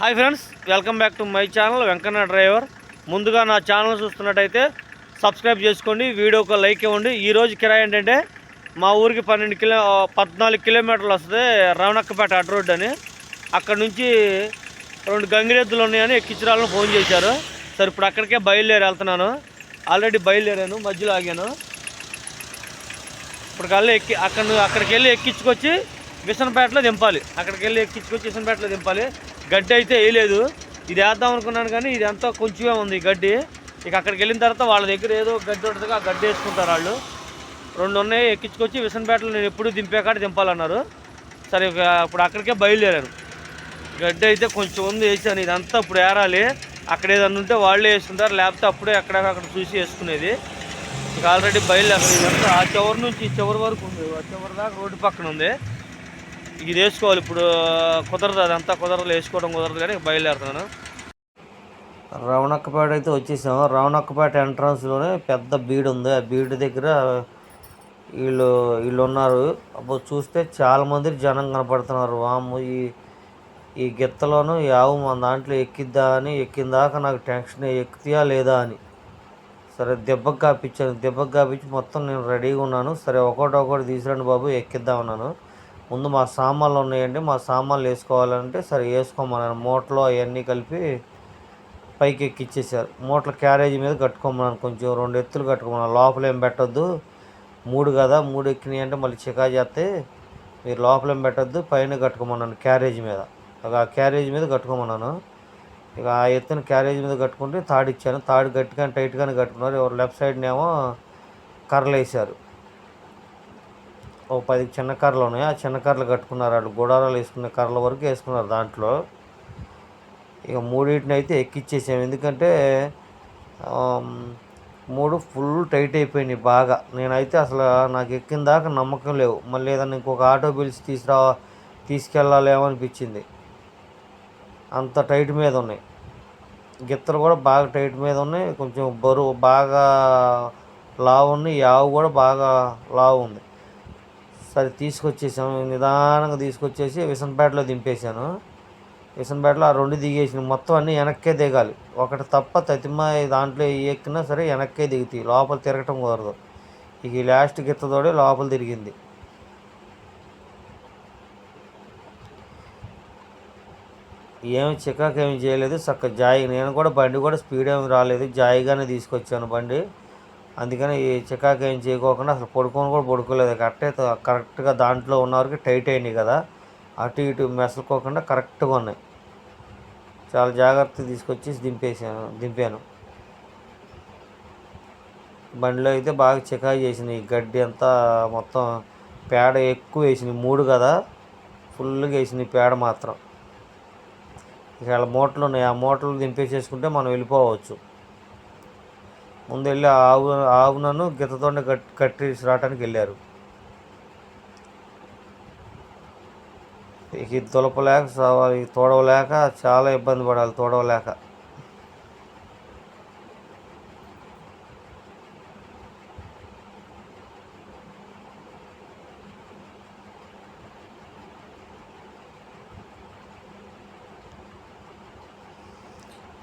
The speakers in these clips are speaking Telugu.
Hi friends welcome back to my channel Venkanna driver. ముందుగా నా ఛానల్ చూస్తున్నట్టయితే సబ్స్క్రైబ్ చేసుకోండి వీడియోకి లైక్ ఇవ్వండి. ఈరోజు కిరాయి ఏంటంటే మా ఊరికి పన్నెండు కిలో పద్నాలుగు కిలోమీటర్లు వస్తుంది రవణక్కపేట అడ్ రోడ్ అని. అక్కడ నుంచి రెండు గంగిరెద్దులు ఉన్నాయని ఎక్కించడాలని ఫోన్ చేశారు. సరే ఇప్పుడు అక్కడికే బయలుదేరి వెళ్తున్నాను. ఆల్రెడీ బయలుదేరాను మధ్యలో ఆగాను. ఇప్పుడు కల్లా ఎక్కి అక్కడ అక్కడికి వెళ్ళి ఎక్కించుకొచ్చి విసనపేటలో దింపాలి. అక్కడికి వెళ్ళి ఎక్కించుకొచ్చి విసనపేటలో దింపాలి. గడ్డి అయితే వేయలేదు. ఇది వేద్దాం అనుకున్నాను కానీ ఇది అంతా కొంచెమే ఉంది గడ్డి. ఇక అక్కడికి వెళ్ళిన తర్వాత వాళ్ళ దగ్గర ఏదో గడ్డి ఉంటుంది ఆ గడ్డి వేసుకుంటారు వాళ్ళు. రెండు ఉన్నాయి ఎక్కించుకొచ్చి విసనపేటలో నేను ఎప్పుడు దింపేకాడ దింపాలన్నారు. సరే ఇప్పుడు అక్కడికే బయలుదేరాను గడ్డి అయితే కొంచెం ఉంది వేసాను. ఇదంతా ఇప్పుడు ఏరాలి. అక్కడ ఏదన్నా ఉంటే వాళ్ళే వేసుకుంటారు. లేకపోతే అప్పుడే అక్కడక్కడ చూసి వేసుకునేది. ఇక ఆల్రెడీ బయలుదేరాను ఇదంతా ఆ చివరి నుంచి ఈ చివరి వరకు ఉంది. ఆ చివరి దాకా రోడ్డు పక్కన ఉంది. ఇది వేసుకోవాలి. ఇప్పుడు కుదరదు. అదంతా కుదరదు. వేసుకోవడం కుదరదు కానీ బయలుదేరుతున్నాను. రవణక్కపేట అయితే వచ్చేసాము. రవణక్కపేట ఎంట్రన్స్లోనే పెద్ద బీడు ఉంది. ఆ బీడు దగ్గర వీళ్ళు వీళ్ళు ఉన్నారు. అప్పుడు చూస్తే చాలామంది జనం కనపడుతున్నారు. వాము ఈ ఈ గిత్తలోను ఈ ఆవు మన దాంట్లో ఎక్కిద్దా అని ఎక్కిన దాకా నాకు టెన్షన్ ఎక్కుతాయా లేదా అని. సరే దెబ్బకు కాపించాను. దెబ్బకు కాపించి మొత్తం నేను రెడీగా ఉన్నాను. సరే ఒకటి ఒకటి తీసుకురండి బాబు ఎక్కిద్దామన్నాను ముందు మా సామాన్లు ఉన్నాయండి. మా సామాన్లు వేసుకోవాలంటే సరే వేసుకోమన్నాను మూటలో అవన్నీ కలిపి పైకి ఎక్కిచ్చేసారు మూటల క్యారేజీ మీద కట్టుకోమన్నాను కొంచెం. రెండు ఎత్తులు కట్టుకోమన్నాను లోపల ఏం మూడు కదా. మూడు ఎక్కినాయి అంటే మళ్ళీ చికా చేస్తే మీరు లోపల ఏం పైన కట్టుకోమన్నాను క్యారేజీ మీద. ఆ క్యారేజీ మీద కట్టుకోమన్నాను. ఇక ఆ ఎత్తున క్యారేజ్ మీద కట్టుకుంటే తాడు ఇచ్చాను తాడు గట్టిగా టైట్గానే కట్టుకున్నారు. ఎవరు లెఫ్ట్ సైడ్నేమో కర్రలు వేసారు ఓ పది చిన్న కర్రలు ఉన్నాయి. ఆ చిన్న కర్రలు కట్టుకున్నారు. వాళ్ళు గుడారాలు వేసుకున్న కర్రల వరకు వేసుకున్నారు దాంట్లో. ఇక మూడింటిని అయితే ఎక్కిచ్చేసాం. ఎందుకంటే మూడు ఫుల్ టైట్ అయిపోయినాయి బాగా. నేనైతే అసలు నాకు ఎక్కిన దాకా నమ్మకం లేవు. మళ్ళీ ఏదన్నా ఇంకొక ఆటో పిలిచి తీసుకురా తీసుకెళ్ళాలేమో అనిపించింది. అంత టైట్ మీద ఉన్నాయి. గిత్తలు కూడా బాగా టైట్ మీద ఉన్నాయి. కొంచెం బరువు బాగా లావు ఉన్నాయి. యావు ఆవు కూడా బాగా లావు ఉంది. సరే తీసుకొచ్చేసాము నిదానంగా తీసుకొచ్చేసి విసనపేటలో దింపేశాను. విసనపేటలో ఆ రెండు దిగేసిన మొత్తం అన్నీ వెనక్కే దిగాలి. ఒకటి తప్ప తతిమ దాంట్లో ఏ ఎక్కినా సరే వెనక్కే దిగుతాయి. లోపల తిరగటం కుదరదు. ఇక ఈ లాస్ట్ గిత్తతోడే లోపల తిరిగింది. ఏమి చికాకు ఏమి చేయలేదు. చక్క జాయి నేను కూడా బండి కూడా స్పీడ్ ఏమి రాలేదు. జాయిగానే తీసుకొచ్చాను బండి. అందుకని ఈ చికాకు ఏం చేయకోకుండా అసలు పడుకొని కూడా పడుకోలేదు. కరెక్టే కరెక్ట్గా దాంట్లో ఉన్నవరకు టైట్ అయినాయి కదా. అటు ఇటు మెసలుకోకుండా కరెక్ట్గా ఉన్నాయి. చాలా జాగ్రత్త తీసుకొచ్చి దింపేసాను దింపాను. బండిలో అయితే బాగా చికాకు చేసింది. గడ్డి అంతా మొత్తం పేడ ఎక్కువ వేసింది. మూడు కదా. ఫుల్గా వేసింది పేడ మాత్రం. ఇక మూటలు ఉన్నాయి. ఆ మూటలు దింపేసేసుకుంటే మనం వెళ్ళిపోవచ్చు. ముందు వెళ్ళి ఆవు ఆవునను గిత్తతోనే కట్టి కట్టేసి రావడానికి వెళ్ళారు. ఇక ఇది తులపలేక తోడవలేక చాలా ఇబ్బంది పడాలి తోడవలేక.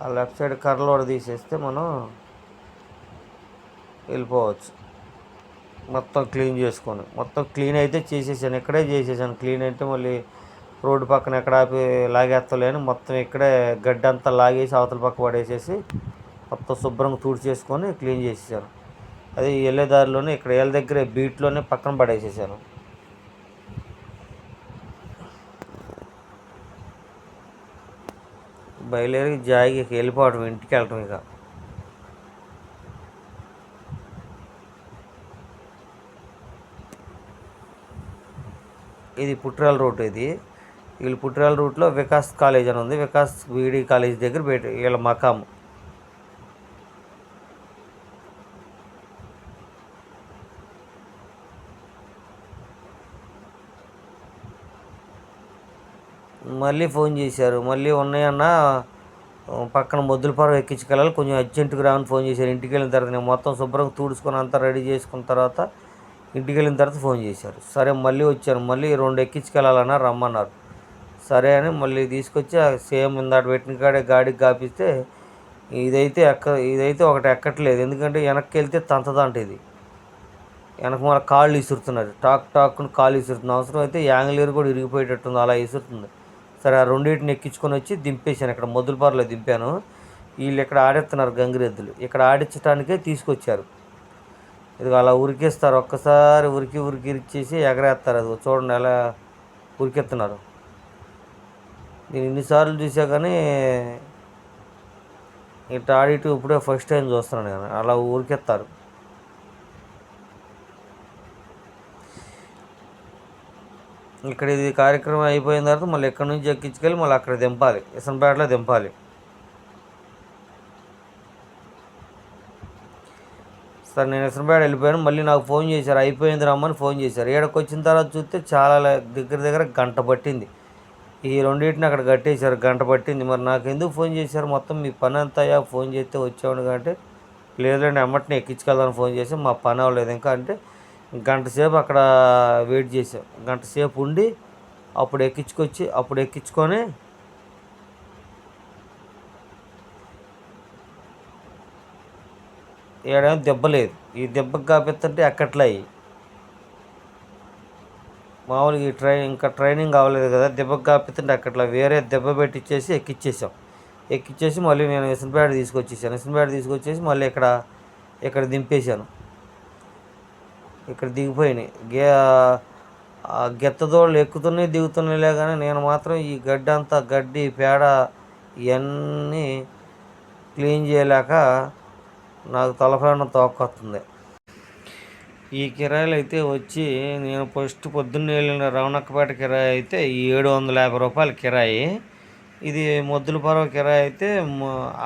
ఆ లెఫ్ట్ సైడ్ కర్రలు కూడా తీసేస్తే మనం వెళ్ళిపోవచ్చు. మొత్తం క్లీన్ చేసుకొని. మొత్తం క్లీన్ అయితే చేసేసాను. ఇక్కడే చేసేసాను. క్లీన్ అంటే మళ్ళీ రోడ్డు పక్కన ఎక్కడ ఆపి లాగేస్తలేను మొత్తం ఇక్కడే గడ్డి అంతా లాగేసి అవతల పక్క పడేసేసి మొత్తం శుభ్రంగా తుడిచేసుకొని క్లీన్ చేసేసాను. అది వెళ్ళే దారిలోనే ఇక్కడ ఏళ్ళ దగ్గరే బీట్లోనే పక్కన పడేసేసాను. బయలుదేరి జాయికి వెళ్ళిపోవడం ఇంటికి వెళ్ళటం ఇక. ఇది పుట్రాల రోడ్ ఇది. వీళ్ళు పుట్రాల రూట్లో వికాస్ కాలేజ్ అని ఉంది. వికాస్ బీడీ కాలేజ్ దగ్గర బయట వీళ్ళ మకాము మళ్ళీ ఫోన్ చేశారు. మళ్ళీ ఉన్నాయన్నా పక్కన మొద్దులపారం ఎక్కించుకెళ్ళాలి. కొంచెం అర్జెంటుగా రావని ఫోన్ చేశారు. ఇంటికి వెళ్ళిన తర్వాత నేను మొత్తం శుభ్రంగా తుడుచుకొని అంతా రెడీ చేసుకున్న తర్వాత ఇంటికి వెళ్ళిన తర్వాత ఫోన్ చేశారు. సరే మళ్ళీ వచ్చాను. మళ్ళీ రెండు ఎక్కించుకెళ్ళాలన్నా రమ్మన్నారు. సరే అని మళ్ళీ తీసుకొచ్చి ఆ సేమ్ ఇందాట పెట్టిన కాడే గాడికి కాపిస్తే ఇదైతే ఎక్క ఇదైతే ఒకటి ఎక్కట్లేదు. ఎందుకంటే వెనక్కి వెళ్తే తంతదంట ఇది. వెనక మన కాళ్ళు ఇసురుతున్నారు. టాక్ టాక్ను కాళ్ళు ఇసురుతుంది అవసరం అయితే యాంగిలేరు కూడా ఇరిగిపోయేటట్టుంది. అలా ఇసురుతుంది. సరే ఆ రెండింటిని ఎక్కించుకొని వచ్చి దింపేశాను. ఇక్కడ మొదలుపారులో దింపాను. వీళ్ళు ఇక్కడ ఆడేస్తున్నారు గంగిరెద్దులు. ఇక్కడ ఆడించడానికే తీసుకొచ్చారు. ఇది అలా ఉరికిస్తారు. ఒక్కసారి ఉరికి ఉరికి ఇచ్చేసి ఎగరేస్తారు. అది చూడండి ఎలా ఉరికెత్తున్నారు నేను ఇన్నిసార్లు చూసా కానీ ఇట్లా ఆడిట్ ఇప్పుడే ఫస్ట్ టైం చూస్తున్నాను నేను. అలా ఉరికెత్తారు ఇక్కడ ఇది కార్యక్రమం అయిపోయిన తర్వాత మళ్ళీ ఇక్కడ నుంచి ఎక్కించుకెళ్ళి మళ్ళీ అక్కడ దింపాలి. ఇసన్పేటలో దింపాలి. సార్ నేను ఇసన్పేట వెళ్ళిపోయాను. మళ్ళీ నాకు ఫోన్ చేశారు. అయిపోయింది రమ్మని ఫోన్ చేశారు. ఏడకి వచ్చిన తర్వాత చూస్తే చాలా దగ్గర దగ్గర గంట పట్టింది. ఈ రెండింటిని అక్కడ కట్టేశారు. గంట పట్టింది. మరి నాకు ఎందుకు ఫోన్ చేశారు? మొత్తం మీ పని అంతా అయ్యా ఫోన్ చేస్తే వచ్చేవాడు అంటే లేదండి అమ్మటిని ఎక్కించుకెళ్దాని ఫోన్ చేసి మా పని అవ్వలేదు. ఇంకా అంటే గంట సేపు అక్కడ వెయిట్ చేసాం గంట సేపు ఉండి అప్పుడు ఎక్కించుకొచ్చి అప్పుడు ఎక్కించుకొని ఏడేమో దెబ్బ లేదు. ఈ దెబ్బకి కాపిస్తుంటే ఎక్కట్లే మామూలుగా ఈ ట్రై ఇంకా ట్రైనింగ్ అవ్వలేదు కదా దెబ్బకి కాపిస్తుంటే అక్కట్లా వేరే దెబ్బ పెట్టించేసి ఎక్కిచ్చేసాం. ఎక్కిచ్చేసి మళ్ళీ నేను ఇసన్పేట తీసుకొచ్చేసాను. ఇసన్పేట తీసుకొచ్చేసి మళ్ళీ ఇక్కడ ఇక్కడ దింపేశాను. ఇక్కడ దిగిపోయినాయి. గే ఆ గెత్తదోళ్ళు ఎక్కుతున్నాయి దిగుతున్నాయిలే కానీ నేను మాత్రం ఈ గడ్డి అంతా గడ్డి పేడ ఇవన్నీ క్లీన్ చేయలేక నాకు తలపైన తోకొస్తుంది ఈ కిరాయిలు అయితే వచ్చి నేను ఫస్ట్ పొద్దున్నే వెళ్ళిన రవణక్కపేట కిరాయి అయితే ఏడు వందల యాభై రూపాయల కిరాయి. ఇది మొద్దుల పర్వ కిరాయి అయితే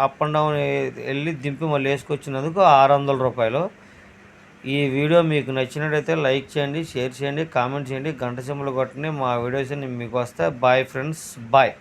అప్ అండ్ డౌన్ వెళ్ళి దింపి మళ్ళీ వేసుకొచ్చినందుకు ఆరు వందల రూపాయలు. ఈ వీడియో మీకు నచ్చినట్టయితే లైక్ చేయండి షేర్ చేయండి కామెంట్ చేయండి గంట సింబల్ కొట్టండి. మా వీడియోస్ మీకు వస్తాయి. Bye friends bye.